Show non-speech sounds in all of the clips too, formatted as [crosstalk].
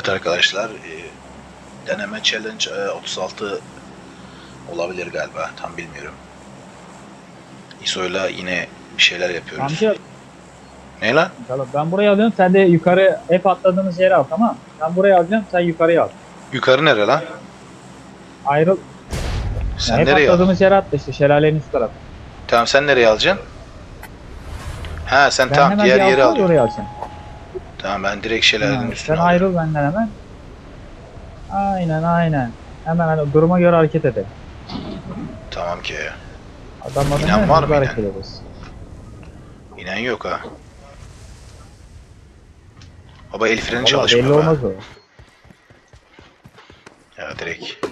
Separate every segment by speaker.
Speaker 1: Evet arkadaşlar, e, deneme challenge e, 36 olabilir galiba, tam bilmiyorum. İso'yla yine bir şeyler yapıyoruz.
Speaker 2: Amca
Speaker 1: Ne lan?
Speaker 2: ben burayı alıyorum sen de yukarı hep atladığımız yere al tamam. Ben burayı alacağım sen yukarıya al.
Speaker 1: Yukarı nere lan?
Speaker 2: Ayrıl.
Speaker 1: Sen
Speaker 2: hep
Speaker 1: nereye al?
Speaker 2: atladığımız yere atla işte şelalenin üst tarafı.
Speaker 1: Tamam sen nereye alacaksın? Ha sen
Speaker 2: Ben hemen
Speaker 1: diğer
Speaker 2: bir
Speaker 1: yere
Speaker 2: alsam
Speaker 1: alıyorsun.
Speaker 2: oraya alacaksın.
Speaker 1: Tamam ben direkt şelalenin
Speaker 2: Ha,
Speaker 1: üstüne
Speaker 2: sen
Speaker 1: alıyorum.
Speaker 2: ayrıl benden hemen. Aynen aynen. Hemen hani duruma göre hareket edelim.
Speaker 1: Tamam ki.
Speaker 2: Adamların
Speaker 1: İnan
Speaker 2: her
Speaker 1: var mı
Speaker 2: hareket
Speaker 1: inen?
Speaker 2: ederiz.
Speaker 1: İnen yok ha. Baba el freni
Speaker 2: Vallahi
Speaker 1: çalışmıyor.
Speaker 2: belli olmaz o.
Speaker 1: Ya direkt.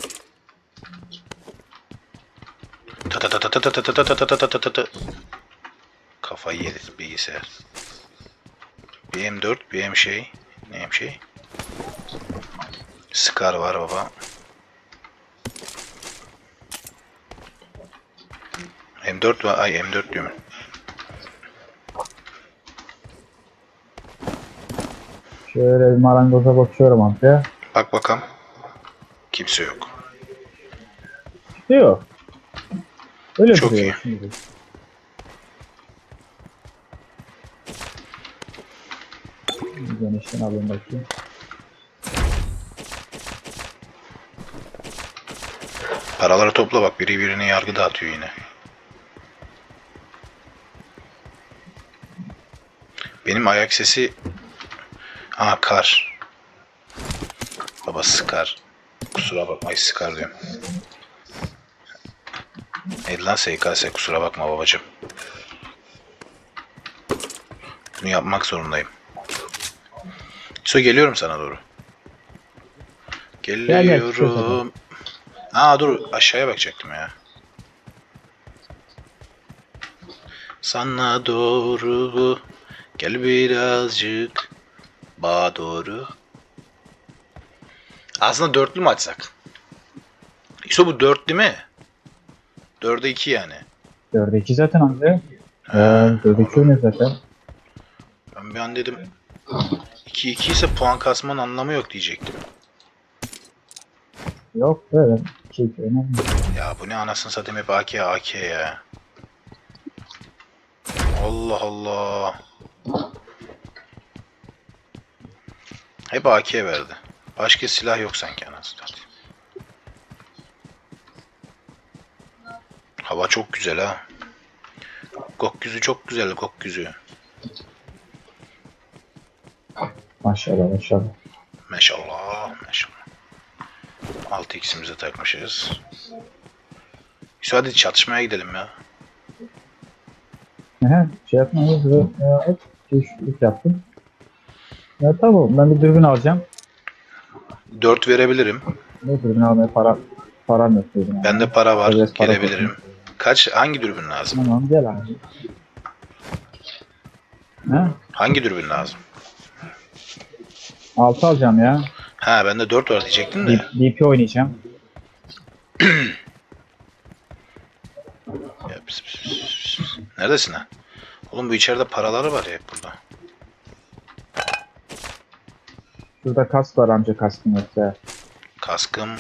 Speaker 1: Ta ta ta ta ta ta ta ta ta ta ta ta ta ta. Kafayı yedi bilgisayar. Bir M4, bir M şey. Ne M şey? Scar var baba. M4 var. Ay M4 diyorum.
Speaker 2: Şöyle bir marangoza bakıyorum amca.
Speaker 1: Bak bakalım. Kimse yok.
Speaker 2: Yok. Öyle
Speaker 1: Çok iyi.
Speaker 2: şimdi. Genişten alayım bakayım.
Speaker 1: Paraları topla bak biri birine yargı dağıtıyor yine. Benim ayak sesi... Aa kar. Baba sıkar. Kusura bakma sıkar diyorum. Neydi lan SKS kusura bakma babacım. Bunu yapmak zorundayım. So geliyorum sana doğru.
Speaker 2: gel,
Speaker 1: Geliyorum. Aa dur aşağıya bakacaktım ya. Sana doğru gel birazcık bağa doğru. Aslında dörtlü mü açsak? İso bu dört değil mi? Dörde iki yani.
Speaker 2: 4'e 2 zaten amca. Ee, 4'e 2 oynuyor zaten.
Speaker 1: Ben bir an dedim 2 2 ise puan kasmanın anlamı yok diyecektim.
Speaker 2: Yok böyle. 2 2 oynuyor.
Speaker 1: Ya bu ne anasını satayım hep AK AK ya. Allah Allah. Hep AK verdi. Başka silah yok sanki anasını satayım. Hava çok güzel ha. Gökyüzü çok güzel gökyüzü.
Speaker 2: Maşallah maşallah.
Speaker 1: Maşallah maşallah. 6x'imize takmışız. Şu hadi çatışmaya gidelim ya.
Speaker 2: Aha, şey yapma hızlı. Ya, hep değişiklik yaptım. Ya tamam ben bir dürbün alacağım.
Speaker 1: 4 verebilirim.
Speaker 2: Ne dürbün almaya para param yok dedim.
Speaker 1: Bende para var.
Speaker 2: Evet, para
Speaker 1: Gelebilirim. Kaç hangi dürbün lazım?
Speaker 2: Tamam gel abi. Ha?
Speaker 1: Hangi dürbün lazım?
Speaker 2: 6 alacağım ya.
Speaker 1: Ha bende 4 var diyecektin de.
Speaker 2: D- DP oynayacağım. [clears throat]
Speaker 1: Ya, pis, pis, pis, pis. Neredesin ha? Oğlum bu içeride paraları var ya hep burada.
Speaker 2: Şurada kask var amca kaskın yoksa.
Speaker 1: Kaskım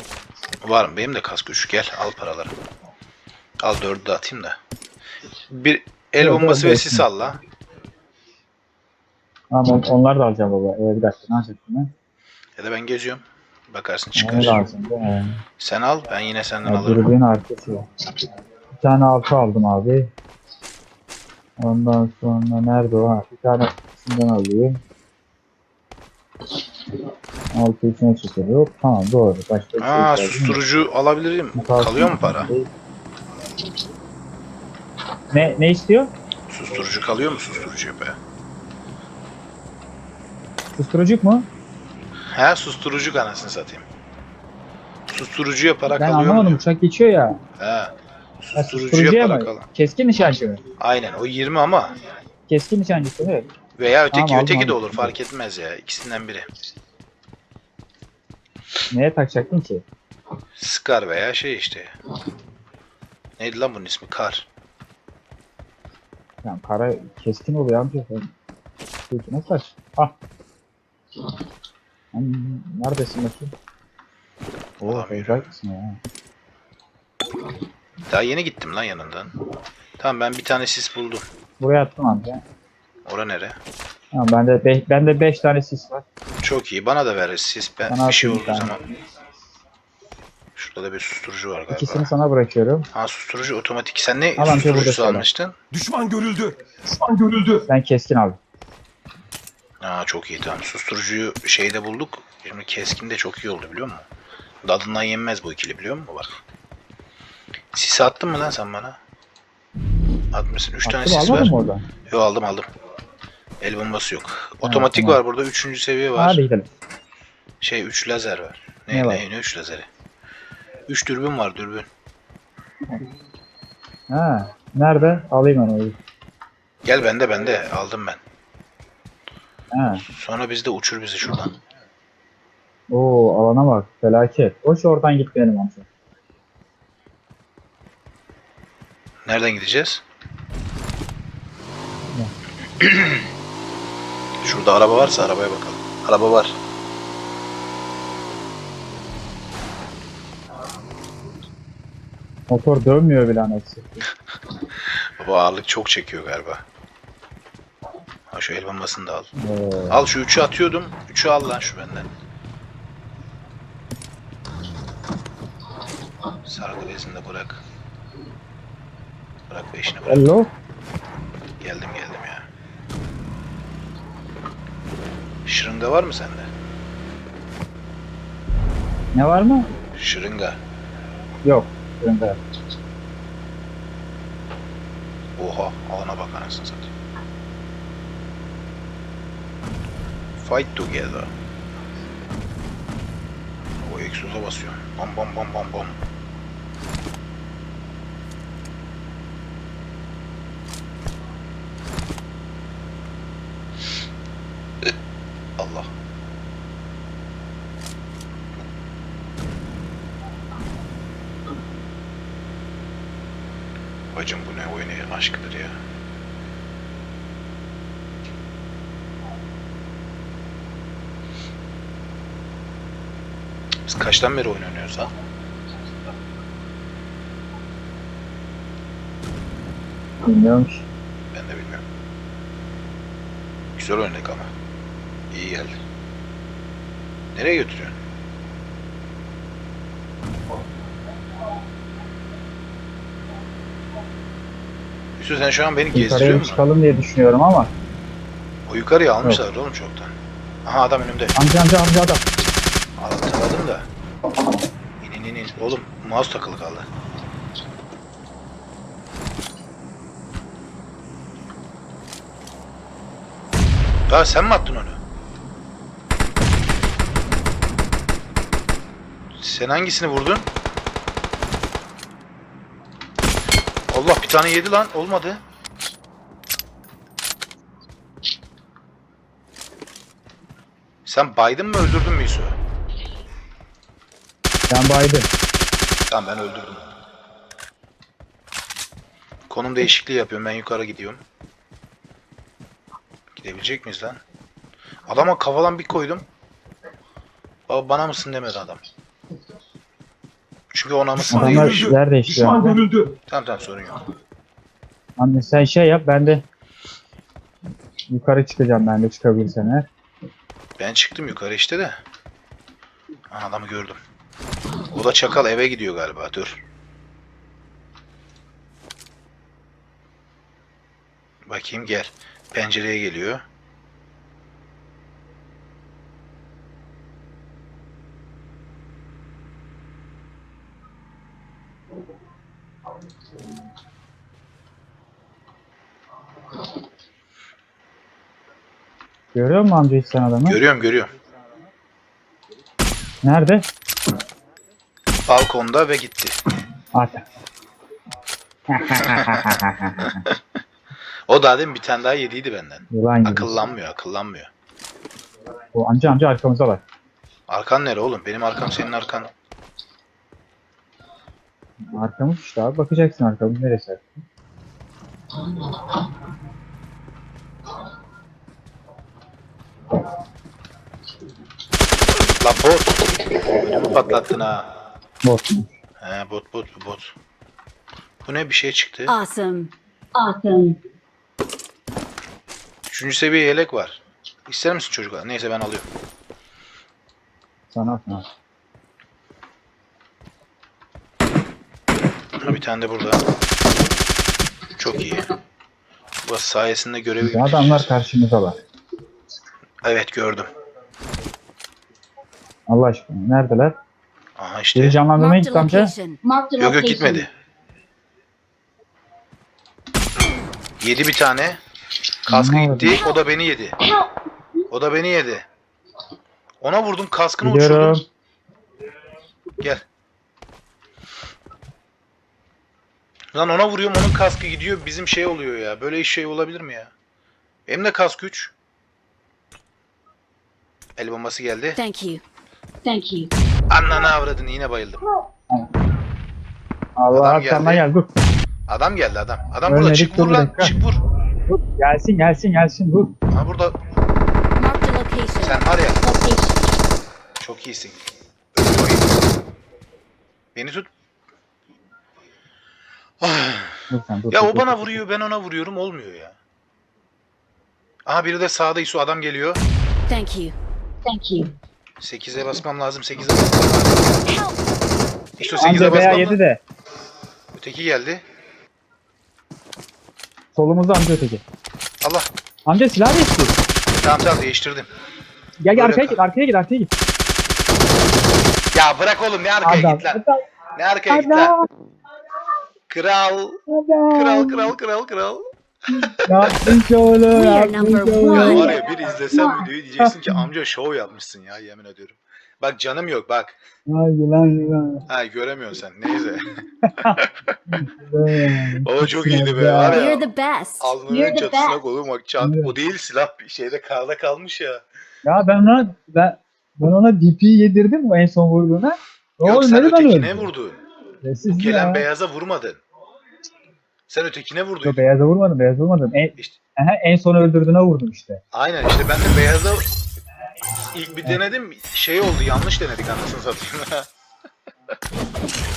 Speaker 1: var mı? Benim de kask 3. Gel al paraları. Al 4'ü de atayım da. Bir el
Speaker 2: Yok,
Speaker 1: bombası ve sis al la.
Speaker 2: Ama on- onlar da alacağım baba. Ee, bir dakika ne yapacaktım ben?
Speaker 1: Ya da ben geziyorum. Bakarsın çıkar.
Speaker 2: lazım.
Speaker 1: Sen al ben yine senden
Speaker 2: ya,
Speaker 1: alırım.
Speaker 2: dürbün arkası var. Bir tane altı aldım abi. Ondan sonra nerede o? Ha, bir tane şundan alayım. Altı içine çıkıyor. Tamam doğru. Başka bir şey
Speaker 1: Aa
Speaker 2: ihtiyacım yok.
Speaker 1: susturucu alabilirim. Kalıyor mu para?
Speaker 2: Ne ne istiyor?
Speaker 1: Susturucu kalıyor mu susturucu be?
Speaker 2: Susturucuk mu?
Speaker 1: He susturucu anasını satayım. Susturucuya para
Speaker 2: Ben
Speaker 1: kalıyor mu?
Speaker 2: anlamadım. Uçak geçiyor ya.
Speaker 1: He. Para
Speaker 2: mı?
Speaker 1: kalıyor.
Speaker 2: Keskin nişancı mı?
Speaker 1: Aynen o 20 ama
Speaker 2: Keskin nişancısı evet.
Speaker 1: veya öteki
Speaker 2: Tamam, aldım,
Speaker 1: öteki de
Speaker 2: aldım.
Speaker 1: olur fark etmez ya. İkisinden biri.
Speaker 2: Neye takacaktın ki?
Speaker 1: Scar veya şey işte. Neydi lan bunun ismi? Kar.
Speaker 2: Yani kara keskin oluyor amca. Nasıl aç? Ah. Neredesin bakayım? Oo, mısın ya?
Speaker 1: Daha yeni gittim lan yanından. Tamam ben bir tane sis buldum.
Speaker 2: Buraya attım amca.
Speaker 1: Ora nere?
Speaker 2: Tamam bende be bende 5 tane sis var.
Speaker 1: Çok iyi. Bana da ver sis. Ben
Speaker 2: Bana
Speaker 1: bir şey olduğu
Speaker 2: tane.
Speaker 1: zaman. Şurada da bir susturucu var galiba.
Speaker 2: İkisini sana bırakıyorum.
Speaker 1: Ha susturucu otomatik. Sen ne
Speaker 2: Al
Speaker 1: susturucusu almıştın?
Speaker 3: Düşman görüldü. Düşman görüldü.
Speaker 2: Ben keskin aldım.
Speaker 1: Aa çok iyi tamam. Susturucuyu şeyde bulduk. Şimdi keskin de çok iyi oldu biliyor musun? Dadından yenmez bu ikili biliyor musun? Bak. Sis attın mı lan sen bana? Atmışsın. 3 tane sis var.
Speaker 2: oradan?
Speaker 1: Yo aldım aldım. El bombası yok. Otomatik
Speaker 2: tamam.
Speaker 1: var burada. 3. seviye var.
Speaker 2: Hadi gidelim.
Speaker 1: Şey 3 lazer var. Ne
Speaker 2: Ne var?
Speaker 1: ne 3 lazeri? 3 dürbün var dürbün.
Speaker 2: Ha, nerede? Alayım onu.
Speaker 1: Gel bende bende aldım ben.
Speaker 2: Ha.
Speaker 1: Sonra biz de uçur bizi şuradan.
Speaker 2: Oo alana bak. Felaket. Koş oradan git benim amca.
Speaker 1: Nereden gideceğiz? [clears throat] Şurada araba varsa arabaya bakalım. Araba var.
Speaker 2: Motor dönmüyor bile anasını. [laughs]
Speaker 1: Baba ağırlık çok çekiyor galiba. Ha şu el bombasını da al.
Speaker 2: Oo.
Speaker 1: Al şu üçü atıyordum. Üçü al lan şu benden. Sargı bezini de bırak. Bırak beşini bırak.
Speaker 2: Hello.
Speaker 1: Geldim geldim ya. Şırınga var mı sende?
Speaker 2: Ne var mı?
Speaker 1: Şırınga.
Speaker 2: Yok. Önde.
Speaker 1: Oha alana bak anasını satayım. Fight together. O egzoza basıyor. Bam bam bam bam bam. Allah. Bacım bu ne oyunu aşkıdır ya. Biz kaçtan beri oyun oynuyoruz ha?
Speaker 2: Bilmiyorum ki.
Speaker 1: Ben de bilmiyorum. Güzel oynadık ama. İyi geldi. Nereye götürüyorsun? Yusuf sen şu an beni gezdiriyor
Speaker 2: Yukarıya
Speaker 1: musun?
Speaker 2: çıkalım diye düşünüyorum ama.
Speaker 1: O yukarıya almışlar oğlum çoktan. Aha adam önümde.
Speaker 2: Amca amca amca adam.
Speaker 1: Hatırladım da. İn in in in. Oğlum mouse takılı kaldı. Ya sen mi attın onu? Sen hangisini vurdun? Allah bir tane yedi lan. Olmadı. Sen baydın mı öldürdün mü Yusuf'u?
Speaker 2: Ben baydım.
Speaker 1: Tamam ben öldürdüm. Konum değişikliği yapıyorum. Ben yukarı gidiyorum. Gidebilecek miyiz lan? Adama kafadan bir koydum. Baba bana mısın demedi adam. Çünkü ona mısın.
Speaker 2: Adamlar
Speaker 3: görüldü.
Speaker 2: yer değiştiriyor.
Speaker 3: Düşman
Speaker 2: amca.
Speaker 3: görüldü.
Speaker 1: Tamam tamam sorun yok.
Speaker 2: Anne sen şey yap ben de yukarı çıkacağım ben de çıkabilirsen eğer.
Speaker 1: Ben çıktım yukarı işte de. Ha, adamı gördüm. O da çakal eve gidiyor galiba. Dur. Bakayım gel. Pencereye geliyor.
Speaker 2: Görüyor musun amca hiç sen adamı?
Speaker 1: Görüyorum görüyorum.
Speaker 2: Nerede?
Speaker 1: Balkonda ve gitti.
Speaker 2: At. [laughs]
Speaker 1: O daha demin bir tane daha yediydi benden.
Speaker 2: Gibi.
Speaker 1: Akıllanmıyor, akıllanmıyor.
Speaker 2: O amca amca arkamızda var.
Speaker 1: Arkan nere oğlum? Benim arkam senin arkan.
Speaker 2: Arkamız işte abi bakacaksın arkamız neresi?
Speaker 1: La bot. Ödümü patlattın ha.
Speaker 2: Bot?
Speaker 1: He bot bot bu bot. Bu ne bir şey çıktı.
Speaker 4: Awesome. Awesome.
Speaker 1: Üçüncü seviye yelek var. İster misin çocuklar? Neyse ben alıyorum.
Speaker 2: Sana atma.
Speaker 1: Ha, bir tane de burada. Çok iyi. Bu sayesinde görevi
Speaker 2: Güzel adamlar karşımıza var.
Speaker 1: Evet gördüm.
Speaker 2: Allah aşkına. Neredeler?
Speaker 1: Aha işte.
Speaker 2: canlandırmaya
Speaker 4: Marked
Speaker 2: gitti amca.
Speaker 1: Yok yok gitmedi. Yedi bir tane. Kaskı
Speaker 2: Ne
Speaker 1: gitti. O da beni yedi. O da beni yedi. Ona vurdum kaskını
Speaker 2: Gidiyorum.
Speaker 1: uçurdum. Gel. Lan ona vuruyorum onun kaskı gidiyor bizim şey oluyor ya. Böyle iş şey olabilir mi ya? Benim de kask 3. El bombası geldi.
Speaker 4: Thank you. Thank you.
Speaker 1: Annana avradın yine bayıldım.
Speaker 2: Allah
Speaker 1: Adam geldi.
Speaker 2: gel dur.
Speaker 1: Adam geldi adam. Adam
Speaker 2: Ölmedik,
Speaker 1: burada çık vur lan.
Speaker 2: dakika.
Speaker 1: Çık vur.
Speaker 2: Dur. Gelsin gelsin gelsin dur.
Speaker 1: Ha burada
Speaker 4: Marked a location.
Speaker 1: sen var ya
Speaker 4: Location.
Speaker 1: çok iyisin. Beni tut. [sighs]
Speaker 2: Dur sen dur.
Speaker 1: Ya
Speaker 2: dur,
Speaker 1: o
Speaker 2: dur,
Speaker 1: bana vuruyor ben ona vuruyorum olmuyor ya. Aha biri de sağda İsu adam geliyor.
Speaker 4: Thank you. Thank you.
Speaker 1: 8'e basmam lazım 8'e basmam lazım. İşte 8'e
Speaker 2: Amca veya
Speaker 1: basmam
Speaker 2: yedi
Speaker 1: lazım.
Speaker 2: de.
Speaker 1: Öteki geldi.
Speaker 2: Solumuzda amca öteki.
Speaker 1: Allah.
Speaker 2: Amca silah değişti.
Speaker 1: Tamam tamam değiştirdim.
Speaker 2: Gel gel
Speaker 1: Böyle
Speaker 2: arkaya
Speaker 1: kal.
Speaker 2: git arkaya git arkaya git.
Speaker 1: Ya bırak oğlum ne arkaya
Speaker 2: Adam.
Speaker 1: git lan.
Speaker 2: Adam.
Speaker 1: Ne arkaya git lan. Kral.
Speaker 2: Adam.
Speaker 1: Kral kral kral kral.
Speaker 2: Yaptın şovunu. Yaptın şovunu.
Speaker 1: Ya var ya bir izlesem videoyu diyeceksin ki amca şov yapmışsın ya yemin ediyorum. Bak canım yok bak.
Speaker 2: Hadi lan lan.
Speaker 1: Ha göremiyorsun sen neyse. O çok iyiydi be var ya.
Speaker 4: You're the best.
Speaker 1: Alnının
Speaker 4: You're the
Speaker 1: çatısına
Speaker 4: best.
Speaker 1: koydum bak çat.
Speaker 2: Evet.
Speaker 1: O değil silah bir şeyde karda kalmış ya.
Speaker 2: Ya ben ona ben, ben ona DP yedirdim o en son vurduğuna. O
Speaker 1: Yok sen
Speaker 2: ölmedi ben
Speaker 1: ötekine
Speaker 2: öldüm.
Speaker 1: vurdun.
Speaker 2: Sessiz
Speaker 1: Gelen
Speaker 2: ya.
Speaker 1: beyaza vurmadın. Sen ötekine vurdun.
Speaker 2: Yok beyaza vurmadım beyaza vurmadım. En,
Speaker 1: İşte,
Speaker 2: Aha, en son öldürdüğüne vurdum işte.
Speaker 1: aynen işte ben de beyaza ilk bir denedim şey oldu yanlış denedik anasını satayım. [laughs]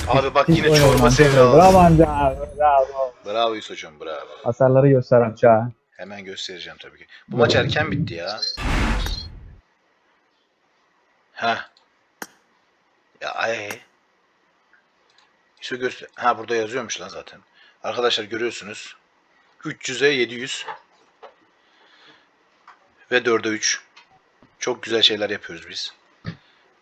Speaker 1: Abi bak
Speaker 2: Hiç
Speaker 1: yine çorba sevdalısı.
Speaker 2: Bravo amca. Bravo.
Speaker 1: Bravo Yusuf'cum bravo.
Speaker 2: Hasarları göster amca.
Speaker 1: Hemen göstereceğim tabii ki. Bu maç erken bitti ya. Ha. Ya ay. Şu göster. Ha burada yazıyormuş lan zaten. Arkadaşlar görüyorsunuz. 300'e 700 ve 4'e 3. Çok güzel şeyler yapıyoruz biz.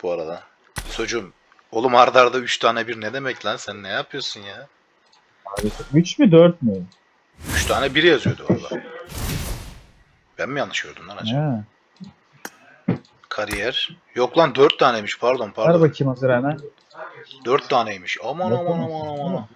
Speaker 1: Bu arada. Socuğum. Oğlum arda arda 3 tane bir ne demek lan sen ne yapıyorsun ya?
Speaker 2: 3 mü 4 mü?
Speaker 1: 3 tane bir yazıyordu valla. Ben mi yanlış gördüm lan acaba?
Speaker 2: Ha.
Speaker 1: Kariyer. Yok lan 4 taneymiş pardon
Speaker 2: Ver
Speaker 1: pardon.
Speaker 2: bakayım hazır hemen.
Speaker 1: 4 taneymiş. Aman
Speaker 2: Yok
Speaker 1: aman aman aman.